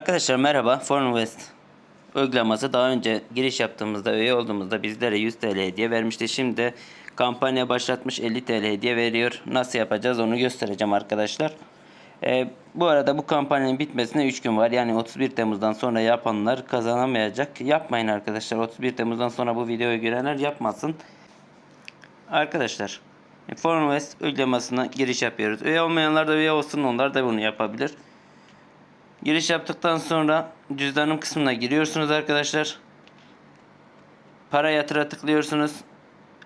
Arkadaşlar merhaba. Foreignvest uygulaması daha önce giriş yaptığımızda üye olduğumuzda bizlere 100 TL hediye vermişti. Şimdi kampanya başlatmış 50 TL hediye veriyor. Nasıl yapacağız onu göstereceğim arkadaşlar. Ee, bu arada bu kampanyanın bitmesine 3 gün var. Yani 31 Temmuz'dan sonra yapanlar kazanamayacak. Yapmayın arkadaşlar. 31 Temmuz'dan sonra bu videoyu görenler yapmasın. Arkadaşlar Foreignvest uygulamasına giriş yapıyoruz. Üye olmayanlar da üye olsun onlar da bunu yapabilir. Giriş yaptıktan sonra cüzdanım kısmına giriyorsunuz arkadaşlar. Para yatıra tıklıyorsunuz.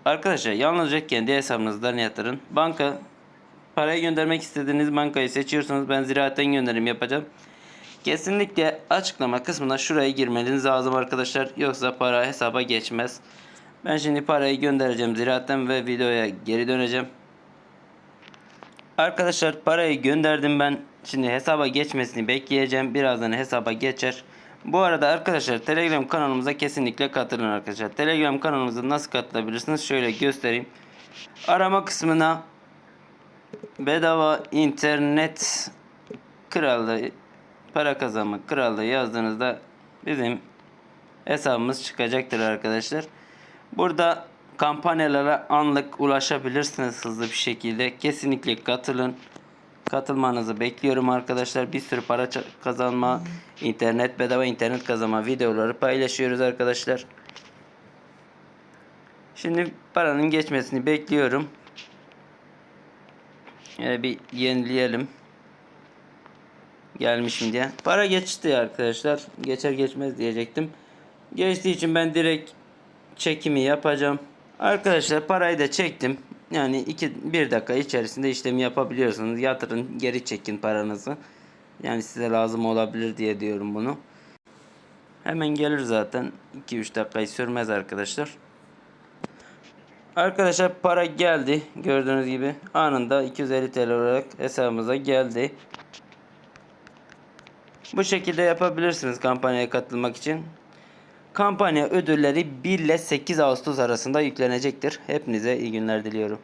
Arkadaşlar yalnızca kendi hesabınızdan yatırın. Banka parayı göndermek istediğiniz bankayı seçiyorsunuz. Ben ziraatten gönderim yapacağım. Kesinlikle açıklama kısmına şuraya girmeniz lazım arkadaşlar. Yoksa para hesaba geçmez. Ben şimdi parayı göndereceğim ziraatten ve videoya geri döneceğim. Arkadaşlar parayı gönderdim ben. Şimdi hesaba geçmesini bekleyeceğim. Birazdan hesaba geçer. Bu arada arkadaşlar Telegram kanalımıza kesinlikle katılın arkadaşlar. Telegram kanalımıza nasıl katılabilirsiniz? Şöyle göstereyim. Arama kısmına bedava internet krallığı para kazanma krallığı yazdığınızda bizim hesabımız çıkacaktır arkadaşlar. Burada kampanyalara anlık ulaşabilirsiniz hızlı bir şekilde. Kesinlikle katılın. Katılmanızı bekliyorum arkadaşlar. Bir sürü para kazanma, internet bedava internet kazanma videoları paylaşıyoruz arkadaşlar. Şimdi paranın geçmesini bekliyorum. Şöyle bir yenileyelim. Gelmiş mi diye. Para geçti arkadaşlar. Geçer geçmez diyecektim. Geçtiği için ben direkt çekimi yapacağım. Arkadaşlar parayı da çektim. Yani 2 1 dakika içerisinde işlemi yapabiliyorsunuz. Yatırın, geri çekin paranızı. Yani size lazım olabilir diye diyorum bunu. Hemen gelir zaten. 2-3 dakikayı sürmez arkadaşlar. Arkadaşlar para geldi. Gördüğünüz gibi anında 250 TL olarak hesabımıza geldi. Bu şekilde yapabilirsiniz kampanyaya katılmak için. Kampanya ödülleri 1 ile 8 Ağustos arasında yüklenecektir. Hepinize iyi günler diliyorum.